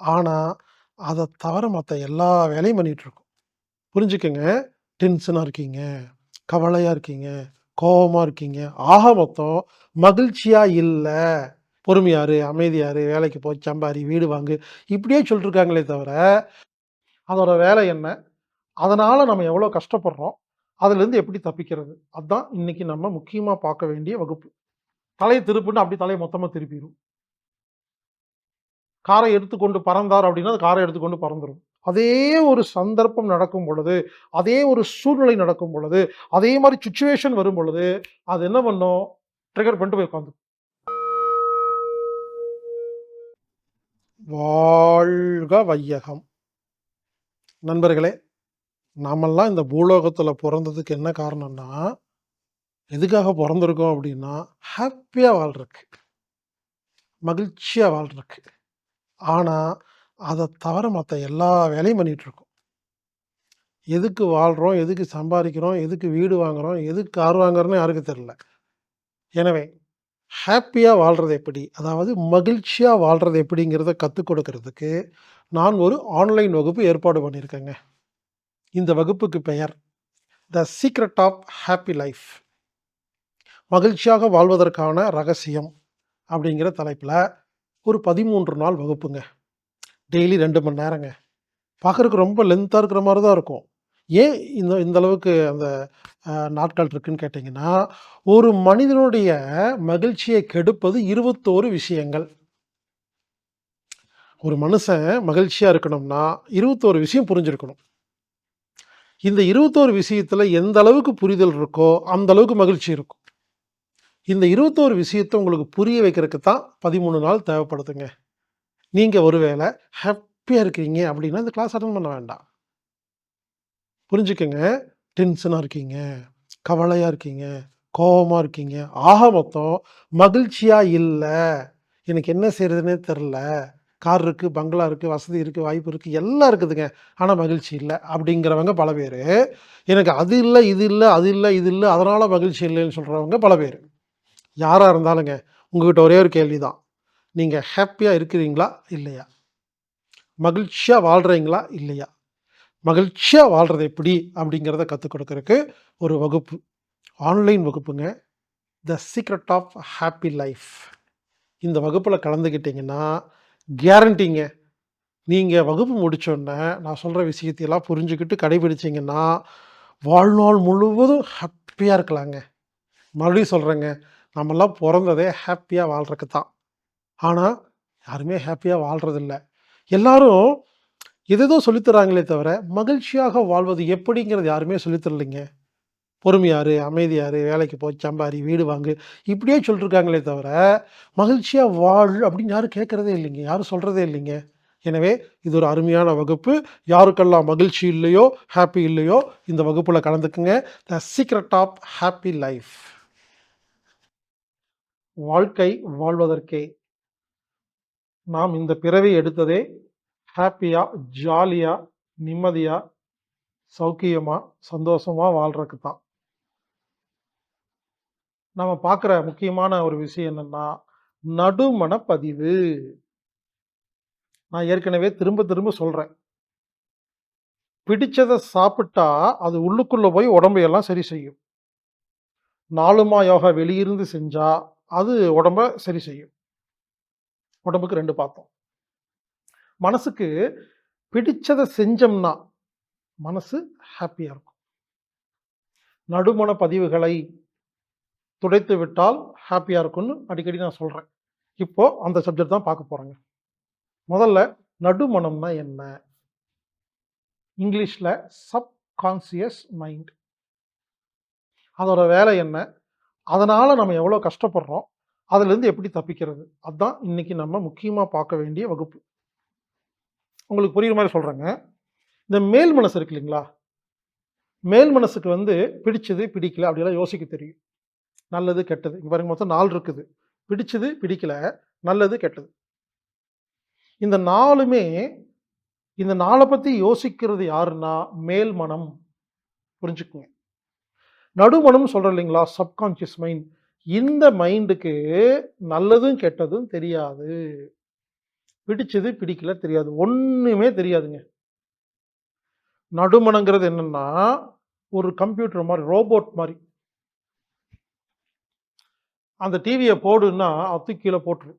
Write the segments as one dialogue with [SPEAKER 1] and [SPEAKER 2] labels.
[SPEAKER 1] ஆனால் அதை தவிர மற்ற எல்லா வேலையும் பண்ணிகிட்ருக்கோம் புரிஞ்சுக்கங்க. டென்ஷனாக இருக்கீங்க, கவலையாக இருக்கீங்க, கோபமாக இருக்கீங்க. ஆக மொத்தம் மகிழ்ச்சியாக இல்லை பொறுமையாரு அமைதியாரு வேலைக்கு போ, சம்பாரி, வீடு வாங்கு, இப்படியே சொல்லிட்டுருக்காங்களே தவிர, அதோட வேலை என்ன? அதனால் நம்ம எவ்வளோ கஷ்டப்படுறோம்? அதுலேருந்து எப்படி தப்பிக்கிறது? அதான் இன்னைக்கு நம்ம முக்கியமாக பார்க்க வேண்டிய வகுப்பு. தலையை திருப்புன்னா அப்படி தலையை மொத்தமாக திருப்பிடும் காரை எடுத்துக்கொண்டு பறந்தார் அப்படின்னா, அது காரை எடுத்துக்கொண்டு பறந்துடும் அதே ஒரு சந்தர்ப்பம் நடக்கும் பொழுது, அதே ஒரு சூழ்நிலை நடக்கும் பொழுது, அதே மாதிரி சுச்சுவேஷன் வரும் பொழுது, அது என்ன பண்ணும்? ட்ரிகர் பண்ணிட்டு போய் உட்காந்து வாழ்க வையகம்! நண்பர்களே, நாமெல்லாம் இந்த பூலோகத்தில் பிறந்ததுக்கு என்ன காரணம்னா, எதுக்காக பிறந்திருக்கோம் அப்படின்னா, ஹாப்பியாக வாழ்றதுக்கு மகிழ்ச்சியாக வாழ்றதுக்கு ஆனால் அதை தவிர மற்ற எல்லா வேலையும் பண்ணிகிட்ருக்கோம் எதுக்கு வாழ்கிறோம் எதுக்கு சம்பாதிக்கிறோம் எதுக்கு வீடு வாங்குறோம்? எதுக்கு கார் வாங்குறோன்னு யாருக்கு தெரில எனவே, ஹாப்பியாக வாழ்கிறது எப்படி? அதாவது மகிழ்ச்சியாக வாழ்கிறது எப்படிங்கிறத கற்றுக் கொடுக்கறதுக்கு, நான் ஒரு ஆன்லைன் வகுப்பு ஏற்பாடு பண்ணியிருக்கேங்க. இந்த வகுப்புக்கு பெயர், "the secret of happy life" மகிழ்ச்சியாக வாழ்வதற்கான ரகசியம் அப்படிங்கிற தலைப்பில் ஒரு 13 நாள் வகுப்புங்க. டெய்லி ரெண்டு மணி நேரங்க. பார்க்குறதுக்கு ரொம்ப லென்த்தாக இருக்கிற மாதிரி தான் இருக்கும். ஏன் இந்த இந்த அளவுக்கு அந்த நாட்கள் இருக்குன்னு கேட்டிங்கன்னா ஒரு மனிதனுடைய மகிழ்ச்சியை கெடுப்பது 21 விஷயங்கள். ஒரு மனுஷன் மகிழ்ச்சியாக இருக்கணும்னா, 21 விஷயம் புரிஞ்சிருக்கணும். இந்த இருபத்தோரு விஷயத்தில் எந்த அளவுக்கு புரிதல் இருக்கோ, அந்த அளவுக்கு மகிழ்ச்சி இருக்கும். இந்த இருபத்தோரு விஷயத்தை உங்களுக்கு புரிய வைக்கிறதுக்கு தான் 13 நாள் தேவைப்படுதுங்க. நீங்கள் ஒருவேளை ஹாப்பியாக இருக்கீங்க அப்படின்னா, இந்த கிளாஸ் அட்டன் பண்ண வேண்டாம். புரிஞ்சுக்கோங்க டென்ஷனாக இருக்கீங்க, கவலையாக இருக்கீங்க, கோபமாக இருக்கீங்க. ஆக மொத்தம் மகிழ்ச்சியாக இல்லை எனக்கு என்ன செய்கிறதுனே தெரில கார் இருக்குது பங்களா இருக்குது வசதி இருக்குது வாய்ப்பு இருக்குது எல்லாம் இருக்குதுங்க. ஆனால் மகிழ்ச்சி இல்லை அப்படிங்கிறவங்க பல பேர் எனக்கு அது இல்லை இது இல்லை அது இல்லை இது இல்லை அதனால் மகிழ்ச்சி இல்லைன்னு சொல்கிறவங்க பல பேர் யாராக இருந்தாலுங்க, உங்ககிட்ட ஒரே ஒரு கேள்வி தான். நீங்கள் ஹாப்பியாக இருக்கிறீங்களா? இல்லையா? மகிழ்ச்சியாக வாழ்கிறீங்களா இல்லையா? மகிழ்ச்சியாக வாழ்கிறது எப்படி? அப்படிங்கிறத கற்றுக் கொடுக்கறக்கு ஒரு வகுப்பு. Online வகுப்புங்க. "The secret of happy life" இந்த வகுப்பில் கலந்துக்கிட்டிங்கன்னா கேரண்டிங்க. நீங்கள் வகுப்பு முடித்தோடனே நான் சொல்கிற விஷயத்தையெல்லாம் புரிஞ்சுக்கிட்டு கடைபிடிச்சிங்கன்னா வாழ்நாள் முழுவதும் ஹாப்பியாக இருக்கலாங்க. மறுபடியும் சொல்கிறேங்க நம்மெல்லாம் பிறந்ததே ஹாப்பியாக வாழ்கிறதுக்கு தான். ஆனால் யாருமே ஹாப்பியாக வாழ்கிறதில்ல எல்லாரும் எதேதோ சொல்லித்தராங்களே தவிர, மகிழ்ச்சியாக வாழ்வது எப்படிங்கிறது யாருமே சொல்லித்தரலைங்க பொறுமையார் அமைதியார் வேலைக்கு போ, சம்பாரி, வீடு வாங்கு, இப்படியே சொல்லிட்டுருக்காங்களே தவிர, மகிழ்ச்சியாக வாழ் அப்படின்னு யாரும் கேட்குறதே இல்லைங்க. யாரும் சொல்கிறதே இல்லைங்க. எனவே, இது ஒரு அருமையான வகுப்பு. யாருக்கெல்லாம் மகிழ்ச்சி இல்லையோ, ஹாப்பி இல்லையோ, இந்த வகுப்பில் கலந்துக்குங்க. "The secret of happy life" வாழ்க்கை வாழ்வதற்கே. நாம் இந்த பிறவி எடுத்ததே ஹாப்பியா ஜாலியா, நிம்மதியா, சௌக்கியமா, சந்தோஷமா வாழ்றதுக்கு தான். நம்ம பார்க்குற முக்கியமான ஒரு விஷயம் என்னன்னா, நடுமனப்பதிவு. நான் ஏற்கனவே திரும்ப திரும்ப சொல்றேன். பிடிச்சதை சாப்பிட்டா, அது உள்ளுக்குள்ள போய் உடம்பையெல்லாம் சரி செய்யும். நாலுமா யோகா வெளியிருந்து செஞ்சா, அது உடம்ப சரி செய்யும். உடம்புக்கு ரெண்டு பார்த்தோம். மனசுக்கு பிடிச்சதை செஞ்சோம்னா, மனசு ஹாப்பியாக இருக்கும். நடுமண பதிவுகளை துடைத்து விட்டால் ஹாப்பியாக இருக்கும்னு அடிக்கடி நான் சொல்கிறேன் இப்போ அந்த சப்ஜெக்ட் தான் பார்க்க போகிறேங்க முதல்ல நடுமணம்னா என்ன? இங்கிலீஷில் சப்கான்சியஸ் மைண்ட். அதோட வேலை என்ன? அதனால் நம்ம எவ்வளோ கஷ்டப்படுறோம்? அதுலேருந்து எப்படி தப்பிக்கிறது? அதான் இன்னைக்கு நம்ம முக்கியமாக பார்க்க வேண்டிய வகுப்பு. உங்களுக்கு புரிகிற மாதிரி சொல்கிறேங்க இந்த மேல் மனசு இருக்கு இல்லைங்களா? மேல் மனசுக்கு வந்து பிடிச்சது, பிடிக்கல அப்படிலாம் யோசிக்க தெரியும். நல்லது, கெட்டது. இங்கே பாருங்க மொத்தம் நாள் இருக்குது. பிடிச்சது, பிடிக்கல, நல்லது, கெட்டது. இந்த நாளுமே இந்த நாளை பற்றி யோசிக்கிறது யாருன்னா, மேல் மனம். புரிஞ்சுக்குங்க. நடுமணம் சொல்கிறோம் இல்லைங்களா? Subconscious mind. இந்த மைண்டுக்கு நல்லதும், கெட்டதும் தெரியாது. பிடிச்சது பிடிக்கல தெரியாது ஒன்றுமே தெரியாதுங்க நடுமணங்கிறது என்னன்னா ஒரு கம்ப்யூட்டர் மாதிரி ரோபோட் மாதிரி அந்த டிவியை போடுன்னா அத்து கீழே போட்டுரும்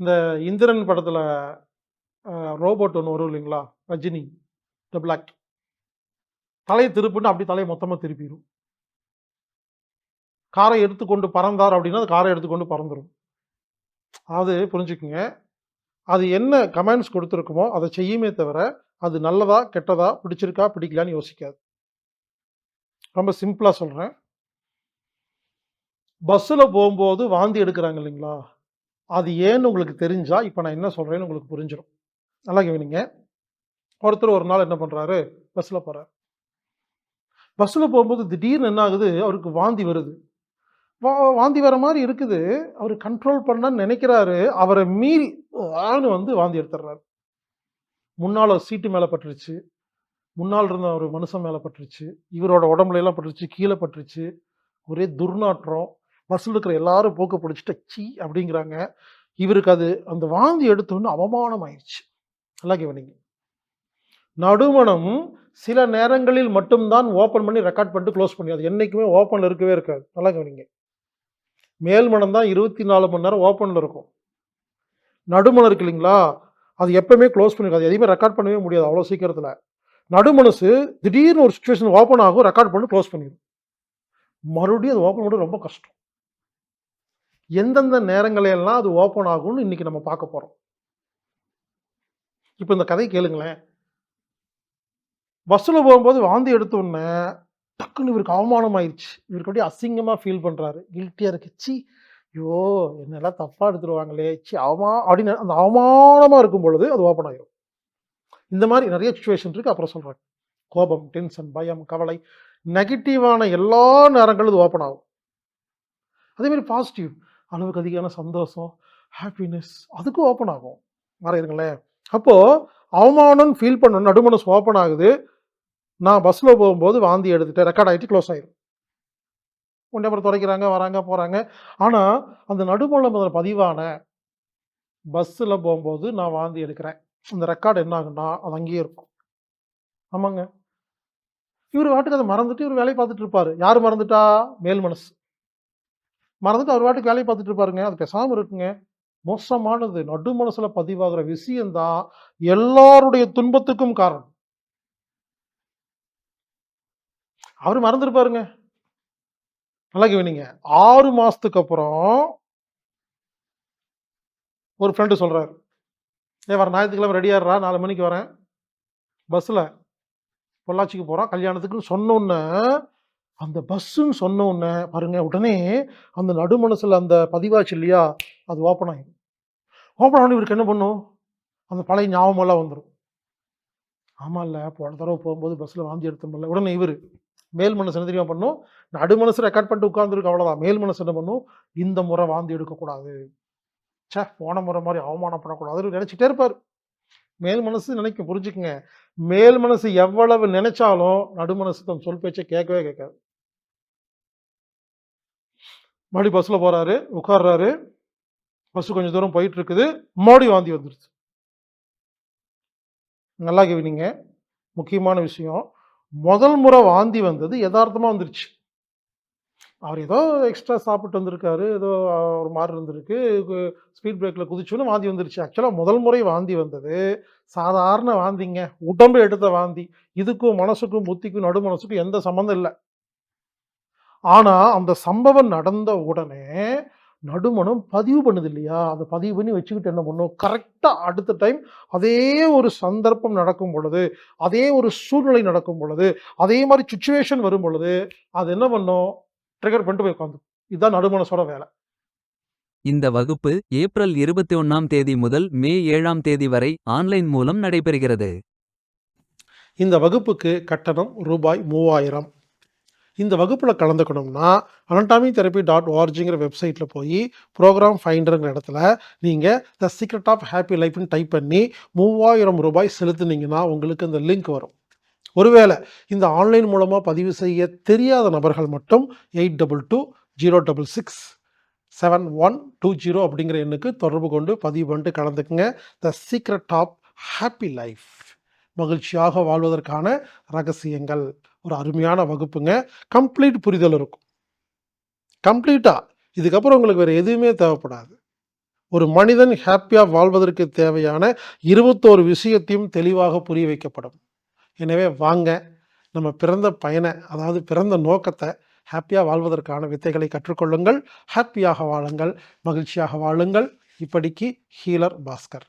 [SPEAKER 1] இந்த இந்திரன் படத்தில் ரோபோட் ஒன்று வரும் இல்லைங்களா ரஜினி த பிளாக் தலையை திருப்புன்னு அப்படி தலையை மொத்தமாக திருப்பிடும் காரை எடுத்துக்கொண்டு பறந்தார் அப்படின்னா அது காரை எடுத்துக்கொண்டு பறந்துடும் அது புரிஞ்சுக்குங்க. அது என்ன கமெண்ட்ஸ் கொடுத்துருக்குமோ அதை செய்யுமே தவிர அது நல்லதா கெட்டதா பிடிச்சிருக்கா பிடிக்கலான்னு யோசிக்காது. ரொம்ப சிம்பிளாக சொல்கிறேன் பஸ்ஸில் போகும்போது வாந்தி எடுக்கிறாங்க இல்லைங்களா? அது ஏன்னு உங்களுக்கு தெரிஞ்சா இப்போ நான் என்ன சொல்கிறேன்னு உங்களுக்கு புரிஞ்சிடும் நல்லா கவனிங்க ஒருத்தர் ஒரு நாள் என்ன பண்ணுறாரு பஸ்ஸில் போகிறார் பஸ்ஸில் போகும்போது திடீர்னு என்ன ஆகுது? அவருக்கு வாந்தி வருது. வா- வாந்தி வர மாதிரி இருக்குது. அவர் கண்ட்ரோல் பண்ணான்னு நினைக்கிறாரு. அவரை மீறி ஆன்னு வந்து வாந்தி எடுத்துடுறாரு முன்னால் சீட்டு மேலே பட்டுருச்சு. முன்னால் இருந்த ஒரு மனுஷன் மேலே பட்டுருச்சு. இவரோட உடம்புல எல்லாம் பட்டுருச்சு. கீழே பட்டுருச்சு. ஒரே துர்நாற்றம். பஸ்ஸில் இருக்கிற எல்லாரும் போக்கு பிடிச்சிட்டு சி அப்படிங்கிறாங்க. இவருக்கு அது அந்த வாந்தி எடுத்தோன்னு அவமானம் ஆயிடுச்சு நல்லா கவனிங்க. நடுமணம் சில நேரங்களில் மட்டும்தான் ஓப்பன் பண்ணி ரெக்கார்ட் பண்ணிட்டு க்ளோஸ் பண்ணி அது என்றைக்குமே ஓப்பனில் இருக்கவே இருக்காது. நல்லா கவனிங்க. மேல்மனம் தான் இருபத்தி நாலு மணி நேரம் ஓப்பனில் இருக்கும். நடுமணம் இருக்கு இல்லைங்களா? அது எப்பவுமே க்ளோஸ் பண்ணிருக்காது எதையுமே ரெக்கார்ட் பண்ணவே முடியாது அவ்வளோ சீக்கிரத்தில். நடுமனசு திடீர்னு ஒரு சுச்சுவேஷன் ஓப்பன் ஆகும் ரெக்கார்ட் பண்ணி க்ளோஸ் பண்ணிடும் மறுபடியும் அது ஓப்பன் பண்ண ரொம்ப கஷ்டம். எந்தெந்த நேரங்களையெல்லாம் அது ஓப்பன் ஆகும்னு இன்றைக்கி நம்ம பார்க்க போகிறோம் இப்போ இந்த கதை கேளுங்களேன். பஸ்ஸில் போகும்போது வாந்தி எடுத்த உடனே டக்குன்னு இவருக்கு அவமானம் ஆயிடுச்சு இவருக்கு அப்படியே அசிங்கமாக ஃபீல் பண்ணுறாரு கில்ட்டியாக இருக்கு. சி ஐயோ என்னெல்லாம் தப்பாக எடுத்துருவாங்களே. சி அவமா அப்படின்னு அந்த அவமானமாக இருக்கும் பொழுது அது ஓப்பன் ஆகிடும் இந்த மாதிரி நிறைய சுச்சுவேஷன் இருக்குது அப்புறம் சொல்கிறாங்க கோபம் டென்ஷன் பயம் கவலை நெகட்டிவான எல்லா நேரங்களும் இது ஓப்பன் ஆகும். அதேமாதிரி பாசிட்டிவ் அளவுக்கு அதிகமான சந்தோஷம் ஹாப்பினஸ் அதுக்கும் ஓப்பன் ஆகும். வரையிருங்களேன் அப்போது அவமானம் ஃபீல் பண்ண நடுமனசு ஓப்பன் ஆகுது. நான் பஸ்ஸில் போகும்போது வாந்தி எடுத்துட்டு ரெக்கார்ட் ஆகிட்டு க்ளோஸ் ஆயிடும் உடனே அப்புறம் துறைக்கிறாங்க வராங்க போகிறாங்க ஆனால் அந்த நடுமணம் அதில் பதிவான பஸ்ஸில் போகும்போது நான் வாந்தி எடுக்கிறேன். அந்த ரெக்கார்டு என்ன ஆகுன்னா அது அங்கேயே இருக்கும். ஆமாங்க. இவர் வாட்டுக்கு அதை மறந்துட்டு இவர் வேலையை பார்த்துட்டு இருப்பார். யார் மறந்துட்டா? மேல் மனசு மறந்துட்டு அவர் வாட்டுக்கு வேலையை பார்த்துட்டு இருப்பாருங்க. அது பேசாமல் இருக்குங்க. மோசமானது நடு மனசுல பதிவாகிற விஷயம்தான் எல்லாருடைய துன்பத்துக்கும் காரணம். அவர் மறந்துருப்பாருங்க. நல்லா கவனிங்க ஆறு மாசத்துக்கு அப்புறம் ஒரு ஃப்ரெண்டு சொல்றாரு. ஏ வர ஞாயிற்றுக்கிழமை ரெடியாடுறா நாலு மணிக்கு வரேன். பஸ்ஸில் பொள்ளாச்சிக்கு போகிறோம் கல்யாணத்துக்குன்னு சொன்னோன்னே அந்த பஸ்ஸுன்னு சொன்ன உடனே பாருங்க உடனே அந்த நடுமனசில் அந்த பதிவாச்சு இல்லையா அது ஓப்பன் ஆகிடும் ஓப்பன் ஆகணும் இவருக்கு என்ன பண்ணும்? அந்த பழைய ஞாபகமெல்லாம் வந்துடும் ஆமாம் இல்லை போன தடவை போகும்போது பஸ்ஸில் வாந்தி எடுத்தோம்ல உடனே இவர் மேல் மனசு என்ன தெரியுமா பண்ணும்? நடு மனசு ரெக்கார்ட் பண்ணிட்டு உட்காந்துருக்கு அவ்வளோதான் மேல் மனசு என்ன பண்ணும்? இந்த முறை வாந்தி எடுக்கக்கூடாது. ச்சே போன முறை மாதிரி அவமானப்படக்கூடாதுன்னு நினச்சிட்டே இருப்பார். மேல் மனசு நினைக்கும் புரிஞ்சுக்குங்க. மேல் மனசு எவ்வளவு நினைச்சாலும் நடு மனசு தன் சொல் பேச்சை கேட்கவே கேட்காது. மறுபடி பஸ்ஸில் போகிறாரு உட்கார்றாரு. பஸ்ஸு கொஞ்சம் தூரம் போயிட்டு இருக்குது மோடி வாந்தி வந்துடுச்சு நல்லா கவனிங்க முக்கியமான விஷயம். முதல் முறை வாந்தி வந்தது யதார்த்தமாக வந்துருச்சு. அவர் ஏதோ எக்ஸ்ட்ரா சாப்பிட்டு வந்திருக்காரு. ஏதோ ஒரு மாதிரி இருந்திருக்கு. ஸ்பீட் பிரேக்கில் குதிச்சோன்னு வாந்தி வந்துருச்சு. ஆக்சுவலாக முதல் முறை வாந்தி வந்தது. சாதாரண வாந்திங்க. உடம்பு எடுத்த வாந்தி. இதுக்கும் மனசுக்கும் புத்திக்கும் நடு மனசுக்கும் எந்த சம்மந்தம் இல்லை. ஆனா அந்த சம்பவம் நடந்த உடனே நடுமணம் பதிவு பண்ணுது இல்லையா அதை பதிவு பண்ணி வச்சுக்கிட்டு என்ன பண்ணும் கரெக்டாக அடுத்த டைம் அதே ஒரு சந்தர்ப்பம் நடக்கும் பொழுது அதே ஒரு சூழ்நிலை நடக்கும் பொழுது அதே மாதிரி சுச்சுவேஷன் வரும் பொழுது அது என்ன பண்ணும்? ட்ரிகர் பண்ணிட்டு போய் உட்காந்து இதுதான் நடுமனசோட வேலை.
[SPEAKER 2] இந்த வகுப்பு ஏப்ரல் இருபத்தி ஒன்னாம் தேதி முதல் மே ஏழாம் தேதி வரை ஆன்லைன் மூலம் நடைபெறுகிறது.
[SPEAKER 1] இந்த வகுப்புக்கு கட்டணம் ரூபாய் மூவாயிரம். இந்த வகுப்பில் கலந்துக்கணும்னா அனட்டாமி தெரப்பி டாட் ஓஆர்ஜிங்கிற வெப்சைட்டில் போய் ப்ரோக்ராம் ஃபைண்டருங்கிற இடத்துல நீங்கள் த சீக்ரெட் ஆஃப் ஹாப்பி லைஃப்னு டைப் பண்ணி மூவாயிரம் ரூபாய் செலுத்துனீங்கன்னா உங்களுக்கு இந்த லிங்க் வரும். ஒருவேளை இந்த ஆன்லைன் மூலமாக பதிவு செய்ய தெரியாத நபர்கள் மட்டும் eight double two zero double six seven one two zero அப்படிங்கிற எண்ணுக்கு தொடர்பு கொண்டு பதிவு பண்ணிட்டு கலந்துக்குங்க. The secret of happy life மகிழ்ச்சியாக வாழ்வதற்கான ரகசியங்கள். ஒரு அருமையான வகுப்புங்க. கம்ப்ளீட் புரிதல் இருக்கும். கம்ப்ளீட்டாக இதுக்கப்புறம் உங்களுக்கு வேறு எதுவுமே தேவைப்படாது. ஒரு மனிதன் ஹாப்பியாக வாழ்வதற்கு தேவையான இருபத்தோரு விஷயத்தையும் தெளிவாக புரிய வைக்கப்படும். எனவே வாங்க நம்ம பிறந்த பயனை அதாவது பிறந்த நோக்கத்தை ஹாப்பியாக வாழ்வதற்கான வித்தைகளை கற்றுக்கொள்ளுங்கள். ஹாப்பியாக வாழுங்கள். மகிழ்ச்சியாக வாழுங்கள். இப்படிக்கு ஹீலர் பாஸ்கர்.